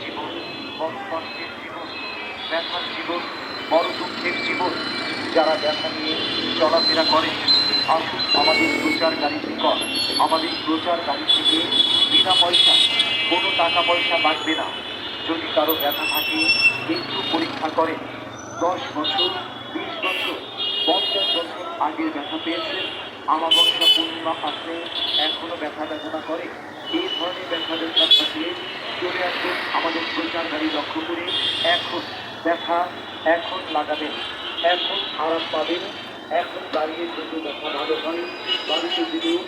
জীবন বড় কষ্টের জীবন ব্যথার জীবন বড় দুঃখের জীবন যারা ব্যথা নিয়ে চলাফেরা করে আসুন আমাদের প্রচার গাড়ি থেকে আমাদের প্রচার গাড়ি থেকে বিনা পয়সা কোনো টাকা পয়সা লাগবে না যদি কারও ব্যথা থাকে একটু পরীক্ষা করে দশ বছর, বিশ বছর, পঞ্চাশ বছর আগে ব্যথা পেয়েছেন আমাবস্যা পূর্ণিমা আসলে এখনও ব্যথা বেদনা করে। এই ধরনের ব্যথা বেদনা থাকলে চলে আসবেন আমাদের প্রচার গাড়ি লক্ষ্য করে। এখন ব্যথা, এখন লাগাবেন, এখন আরাম পাবেন, এখন দাঁড়িয়ে যদি ব্যথা ভালো হয় বাড়িতে দিলেও